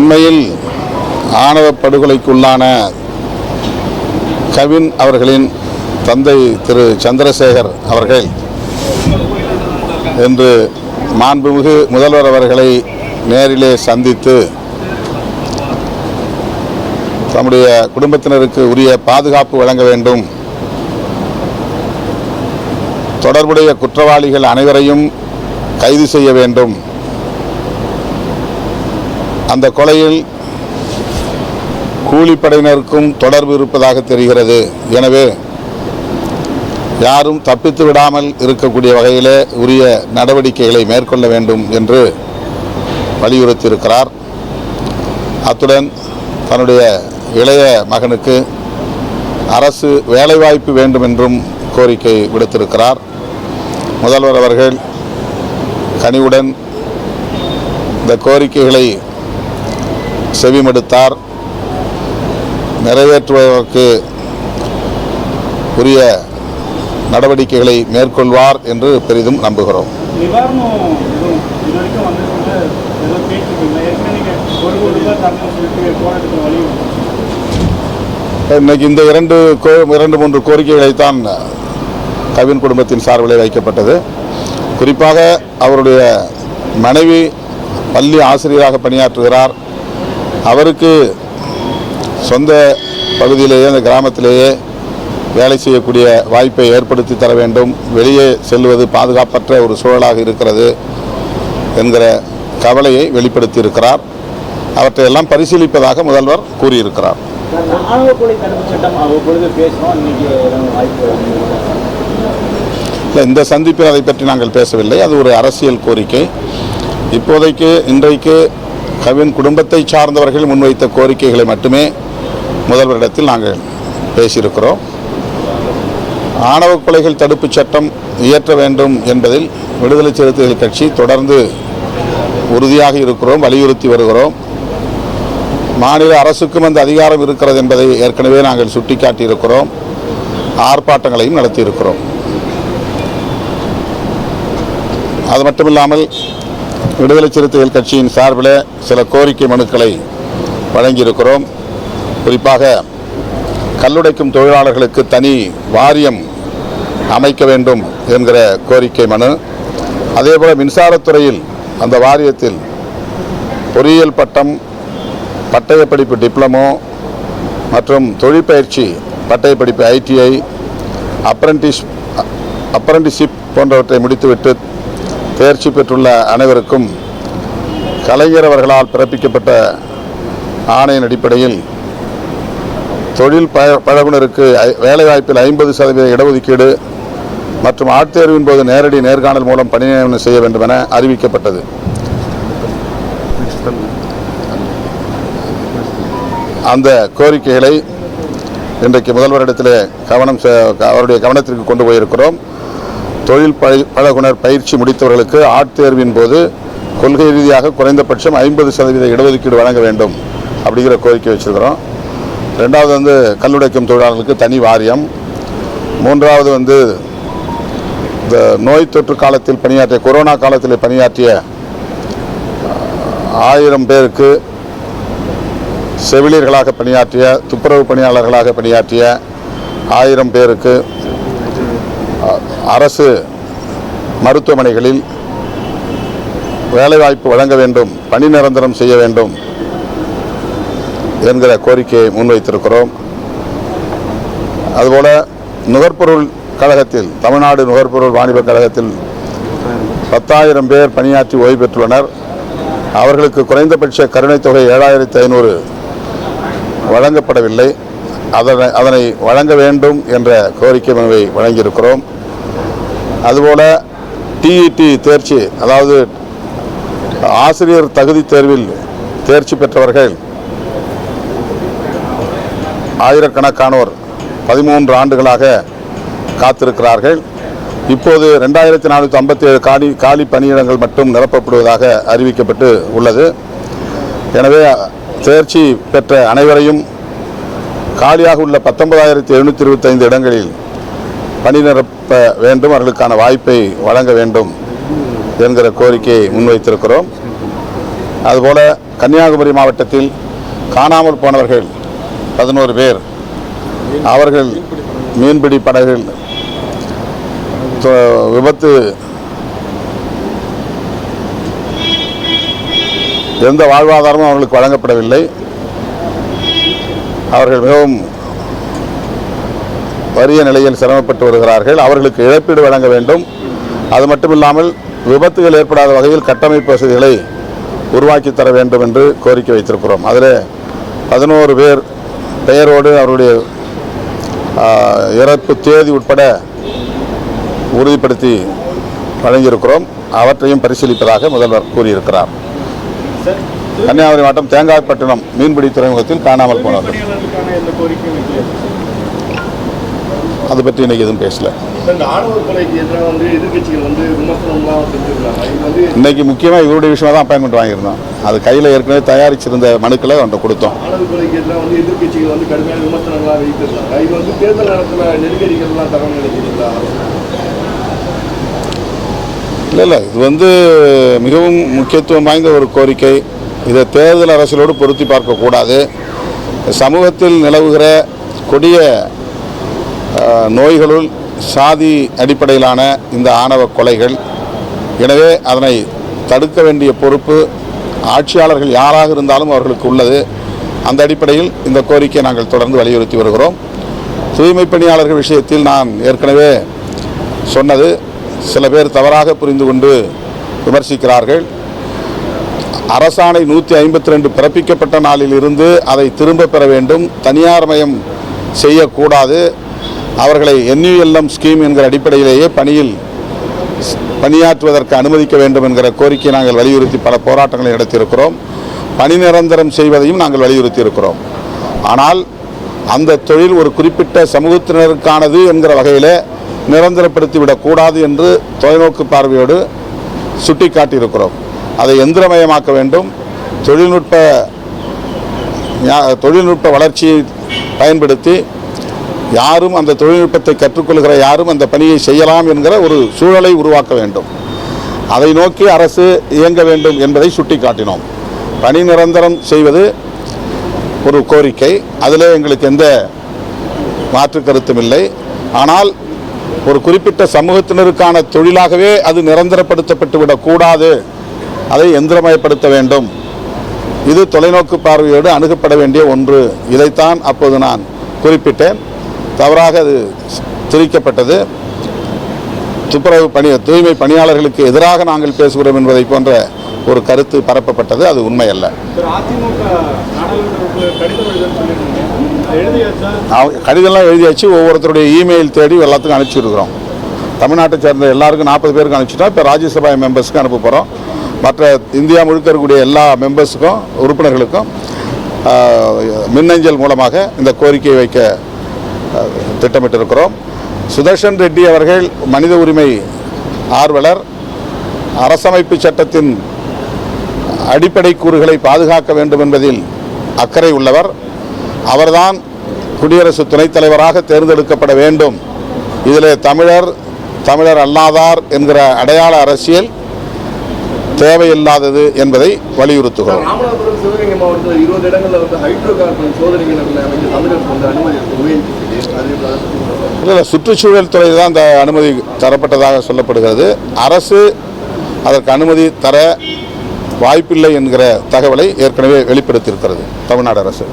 அண்மையில் ஆணவ படுகொலைக்குள்ளான கவின் அவர்களின் தந்தை திரு சந்திரசேகர் அவர்கள் என்று மாண்புமிகு முதல்வர் அவர்களை நேரிலே சந்தித்து தம்முடைய குடும்பத்தினருக்கு உரிய பாதுகாப்பு வழங்க வேண்டும். தொடர்புடைய குற்றவாளிகள் அனைவரையும் கைது செய்ய வேண்டும். அந்த கொலையில் கூலிப்படையினருக்கும் தொடர்பு இருப்பதாக தெரிகிறது. எனவே யாரும் தப்பித்து விடாமல் இருக்கக்கூடிய வகையிலே உரிய நடவடிக்கைகளை மேற்கொள்ள வேண்டும் என்று வலியுறுத்தியிருக்கிறார். அத்துடன் தன்னுடைய இளைய மகனுக்கு அரசு வேலைவாய்ப்பு வேண்டும் என்றும் கோரிக்கை விடுத்திருக்கிறார். முதல்வர் அவர்கள் கனிவுடன் இந்த கோரிக்கைகளை செவிமடுத்தார். நிறைவேற்றுவதற்கு உரிய நடவடிக்கைகளை மேற்கொள்வார் என்று பெரிதும் நம்புகிறோம். இன்னைக்கு இந்த இரண்டு இரண்டு மூன்று கோரிக்கைகளைத்தான் கவின் குடும்பத்தின் சார்பிலே வைக்கப்பட்டது. குறிப்பாக அவருடைய மனைவி பள்ளி ஆசிரியராக பணியாற்றுகிறார். அவருக்கு சொந்த பகுதியிலேயே அந்த கிராமத்திலேயே வேலை செய்யக்கூடிய வாய்ப்பை ஏற்படுத்தி தர வேண்டும். வெளியே செல்வது பாதுகாப்பற்ற ஒரு சூழலாக இருக்கிறது என்கிற கவலையை வெளிப்படுத்தியிருக்கிறார். அவற்றையெல்லாம் பரிசீலிப்பதாக முதல்வர் கூறியிருக்கிறார். இல்லை இந்த சந்திப்பில் அதை பற்றி நாங்கள் பேசவில்லை. அது ஒரு அரசியல் கோரிக்கை. இப்போதைக்கு இன்றைக்கு கவின் குடும்பத்தை சார்ந்தவர்கள் முன்வைத்த கோரிக்கைகளை மட்டுமே முதல்வரிடத்தில் நாங்கள் பேசியிருக்கிறோம். ஆணவ கொலைகள் தடுப்புச் சட்டம் இயற்ற வேண்டும் என்பதில் விடுதலை சிறுத்தைகள் கட்சி தொடர்ந்து உறுதியாக இருக்கிறோம் வலியுறுத்தி வருகிறோம். மாநில அரசுக்கும் அந்த அதிகாரம் இருக்கிறது என்பதை ஏற்கனவே நாங்கள் சுட்டிக்காட்டியிருக்கிறோம். ஆர்ப்பாட்டங்களையும் நடத்தியிருக்கிறோம். அது மட்டுமில்லாமல் விடுதலை சிறுத்தைகள் கட்சியின் சார்பில் சில கோரிக்கை மனுக்களை வழங்கியிருக்கிறோம். குறிப்பாக கல்லுடைக்கும் தொழிலாளர்களுக்கு தனி வாரியம் அமைக்க வேண்டும் என்கிற கோரிக்கை மனு. அதேபோல் மின்சாரத்துறையில் அந்த வாரியத்தில் பொறியியல் பட்டம் பட்டயப்படிப்பு டிப்ளமோ மற்றும் தொழிற்பயிற்சி பட்டயப்படிப்பு ஐடிஐ அப்ரண்டிஸ் அப்ரண்டிஷிப் போன்றவற்றை முடித்துவிட்டு தேர்ச்சி பெற்றுள்ள அனைவருக்கும் கலைஞர் அவர்களால் பிறப்பிக்கப்பட்ட ஆணையின் அடிப்படையில் தொழில் ப பழகுனருக்கு வேலைவாய்ப்பில் ஐம்பது சதவீத இடஒதுக்கீடு மற்றும் ஆட்தேர்வின் போது நேரடி நேர்காணல் மூலம் பணி நியமனம் செய்ய வேண்டும் என அறிவிக்கப்பட்டது. அந்த கோரிக்கைகளை இன்றைக்கு முதல்வரிடத்திலே கவனம் செ- அவருடைய கவனத்திற்கு கொண்டு போயிருக்கிறோம். தொழில் பழ- பழகுனர் பயிற்சி முடித்தவர்களுக்கு ஆட்தேர்வின் போது கொள்கை ரீதியாக குறைந்தபட்சம் ஐம்பது சதவீத இடஒதுக்கீடு வழங்க வேண்டும் அப்படிங்கிற கோரிக்கை வச்சிருக்கிறோம். ரெண்டாவது வந்து கல்லுடைக்கும் தொழிலாளர்களுக்கு தனி வாரியம். மூன்றாவது வந்து இந்த நோய் தொற்று காலத்தில் பணியாற்றிய கொரோனா காலத்தில் பணியாற்றிய ஆயிரம் பேருக்கு செவிலியர்களாக பணியாற்றிய துப்புரவு பணியாளர்களாக பணியாற்றிய ஆயிரம் பேருக்கு அரசு மருத்துவமனைகளில் வேலைவாய்ப்பு வழங்க வேண்டும் பணி நிரந்தரம் செய்ய வேண்டும் என்கிற கோரிக்கையை முன்வைத்திருக்கிறோம். அதுபோல நுகர்பொருள் கழகத்தில் தமிழ்நாடு நுகர்பொருள் வாணிப கழகத்தில் பத்தாயிரம் பேர் பணியாற்றி ஓய்வு பெற்றுள்ளனர். அவர்களுக்கு குறைந்தபட்ச கருணைத் தொகை ஏழாயிரத்தி ஐநூறு வழங்கப்படவில்லை. அதனை அதனை வழங்க வேண்டும் என்ற கோரிக்கை மனுவை வழங்கியிருக்கிறோம். அதுபோல டிஇடி தேர்ச்சி அதாவது ஆசிரியர் தகுதி தேர்வில் தேர்ச்சி பெற்றவர்கள் ஆயிரக்கணக்கானோர் பதிமூன்று ஆண்டுகளாக காத்திருக்கிறார்கள். இப்போது ரெண்டாயிரத்தி நானூற்றி ஐம்பத்தி ஏழு காலி காலி பணியிடங்கள் மட்டும் நிரப்பப்படுவதாக அறிவிக்கப்பட்டு உள்ளது. எனவே தேர்ச்சி பெற்ற அனைவரையும் காலியாக உள்ள பத்தொன்பதாயிரத்தி எழுநூற்றி இருபத்தைந்து இடங்களில் பணிநிரப்ப வேண்டும் அவர்களுக்கான வாய்ப்பை வழங்க வேண்டும் என்கிற கோரிக்கையை முன்வைத்திருக்கிறோம். அதுபோல கன்னியாகுமரி மாவட்டத்தில் காணாமல் போனவர்கள் பதினோரு பேர் அவர்கள் மீன்பிடி படகுகள் விபத்து எந்த வாழ்வாதாரமும் அவர்களுக்கு வழங்கப்படவில்லை. அவர்கள் மிகவும் வறிய நிலையில் சிரமப்பட்டு வருகிறார்கள். அவர்களுக்கு இழப்பீடு வழங்க வேண்டும். அது மட்டுமில்லாமல் விபத்துகள் ஏற்படாத வகையில் கட்டமைப்பு வசதிகளை உருவாக்கி தர வேண்டும் என்று கோரிக்கை வைத்திருக்கிறோம். அதில் பதினோரு பேர் பெயரோடு அவருடைய இறப்பு தேதி உட்பட உறுதிப்படுத்தி வழங்கியிருக்கிறோம். அவற்றையும் பரிசீலிப்பதாக முதல்வர் கூறியிருக்கிறார். கன்னியாகுமரி மாவட்டம் தேங்காய்பட்டினம் மீன்பிடி துறைமுகத்தில் காணாமல் போனார்கள் பணியாளர்களுக்கான இந்த கோரிக்கை வைக்கல அதை பற்றி இன்னைக்கு எதுவும் பேசல. இன்னைக்கு முக்கியமாக இவருடைய விஷயமா தான் அப்பாயின்மெண்ட் வாங்கியிருந்தோம். அது கையில் ஏற்கனவே தயாரிச்சிருந்த மனுக்களை அவன்கிட்ட கொடுத்தோம். இல்லை இல்லை. இது வந்து மிகவும் முக்கியத்துவம் வாய்ந்த ஒரு கோரிக்கை. இதை தேர்தல் அரசியலோடு பொருத்தி பார்க்கக்கூடாது. சமூகத்தில் நிலவுகிற கொடிய நோய்களுள் சாதி அடிப்படையிலான இந்த ஆணவ கொலைகள். எனவே அதனை தடுக்க வேண்டிய பொறுப்பு ஆட்சியாளர்கள் யாராக இருந்தாலும் அவர்களுக்கு உள்ளது. அந்த அடிப்படையில் இந்த கோரிக்கையை நாங்கள் தொடர்ந்து வலியுறுத்தி வருகிறோம். தூய்மை பணியாளர்கள் விஷயத்தில் நான் ஏற்கனவே சொன்னது சில பேர் தவறாக புரிந்து கொண்டு விமர்சிக்கிறார்கள். அரசாணை நூற்றி ஐம்பத்தி ரெண்டு பிறப்பிக்கப்பட்ட நாளில் இருந்து அதை திரும்ப பெற வேண்டும். தனியார் மயம் செய்யக்கூடாது. அவர்களை என்யூஎல்எம் ஸ்கீம் என்கிற அடிப்படையிலேயே பணியில் ஸ்- பணியாற்றுவதற்கு அனுமதிக்க வேண்டும் என்கிற கோரிக்கையை நாங்கள் வலியுறுத்தி பல போராட்டங்களை நடத்தியிருக்கிறோம். பணி நிரந்தரம் செய்வதையும் நாங்கள் வலியுறுத்தி இருக்கிறோம் ஆனால் அந்த தொழில் ஒரு குறிப்பிட்ட சமூகத்தினருக்கானது என்கிற வகையில் நிரந்தரப்படுத்திவிடக்கூடாது என்று தொலைநோக்கு பார்வையோடு சுட்டிக்காட்டியிருக்கிறோம். அதை எந்திரமயமாக்க வேண்டும். தொழில்நுட்ப ஞா- தொழில்நுட்ப வளர்ச்சியை பயன்படுத்தி யாரும் அந்த தொழில்நுட்பத்தை கற்றுக்கொள்கிற யாரும் அந்த பணியை செய்யலாம் என்கிற ஒரு சூழலை உருவாக்க வேண்டும். அதை நோக்கி அரசு இயங்க வேண்டும் என்பதை சுட்டிக்காட்டினோம். பணி நிரந்தரம் செய்வது ஒரு கோரிக்கை. அதில் எங்களுக்கு எந்த மாற்று கருத்தும் இல்லை. ஆனால் ஒரு குறிப்பிட்ட சமூகத்தினருக்கான தொழிலாகவே அது நிரந்தரப்படுத்தப்பட்டு விடக்கூடாது அதை எந்திரமயப்படுத்த வேண்டும். இது தொலைநோக்கு பார்வையோடு அணுகப்பட வேண்டிய ஒன்று. இதைத்தான் அப்போது நான் குறிப்பிட்டேன். தவறாக அது திரிக்கப்பட்டது துப்புரவு பணி தூய்மை பணியாளர்களுக்கு எதிராக நாங்கள் பேசுகிறோம் என்பதை போன்ற ஒரு கருத்து பரப்பப்பட்டது. அது உண்மை அல்ல கடிதம்லாம் எழுதியாச்சு. ஒவ்வொருத்தருடைய இமெயில் தேடி எல்லாத்துக்கும் அனுப்பிச்சிருக்கிறோம். தமிழ்நாட்டை சேர்ந்த எல்லாருக்கும் நாற்பது பேருக்கு அனுப்பிச்சிட்டோம். இப்போ ராஜ்யசபா மெம்பர்ஸ்க்கு அனுப்ப போகிறோம் மற்ற இந்தியா முழுக்க இருக்கக்கூடிய எல்லா மெம்பர்ஸுக்கும் உறுப்பினர்களுக்கும் மின்னஞ்சல் மூலமாக இந்த கோரிக்கையை வைக்க திட்டமிட்டிருக்கிறோம். சுதர்ஷன் ரெட்டி அவர்கள் மனித உரிமை ஆர்வலர். அரசமைப்பு சட்டத்தின் அடிப்படை கூறுகளை பாதுகாக்க வேண்டும் என்பதில் அக்கறை உள்ளவர். அவர்தான் குடியரசு துணைத் தலைவராக தேர்ந்தெடுக்கப்பட வேண்டும். இதில் தமிழர் தமிழர் அல்லாதார் என்கிற அடையாள அரசியல் தேவையில்லாதது என்பதை வலியுறுத்துகிறோம். சிவகங்கை மாவட்டத்தில் இருபது இடங்களில் வந்து ஹைட்ரோ கார்பன் சோதனைகள் தமிழருக்கு வந்து அனுமதி இல்லை இல்லை சுற்றுச்சூழல் துறை தான் அந்த அனுமதி தரப்பட்டதாக சொல்லப்படுகிறது. அரசு அதற்கு அனுமதி தர வாய்ப்பில்லை என்கிற தகவலை ஏற்கனவே வெளிப்படுத்தியிருக்கிறது தமிழ்நாடு அரசு.